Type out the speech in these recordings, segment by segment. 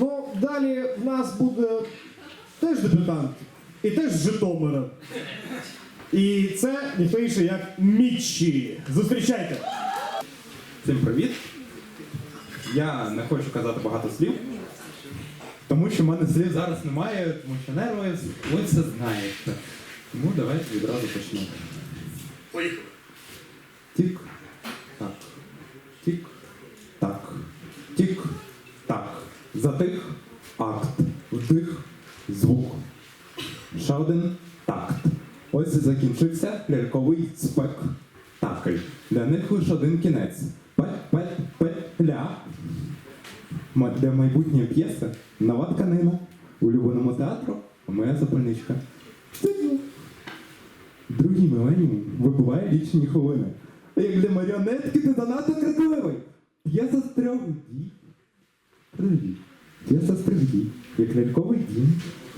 Ну, далі в нас буде теж дебютант. І теж з Житомира. І це ніхто інший, як Мічі. Зустрічайте! Всім привіт! Я не хочу казати багато слів, тому що в мене слів зараз немає, тому що нерви, ви все знаєте. Тому давайте відразу почнемо. Поїхали. Тік, так, тік, так, тік, так. Затих, акт, вдих, звук. Ще один такт. Ось і закінчився ляльковий спектакль. Для них лише один кінець. Пе-пе-пе-ля. Для майбутньої п'єси нова тканина. Улюбленому театру моя запальничка. Другий міленіум вибуває лічені хвилини. А як для маріонетки ти занадто крикливий. П'єса з трьох дій. Привіт. П'єса з. Як ляльковий дім.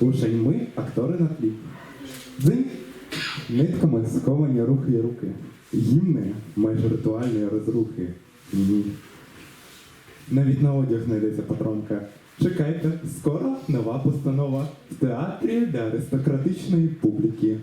Лише й ми, актори на тлі. Дзинь. Нитками сковані рухи і руки. Гімни майже ритуальної розрухи. Ні. Навіть на одяг знайдеться патронка. Чекайте, скоро нова постанова в театрі для аристократичної публіки.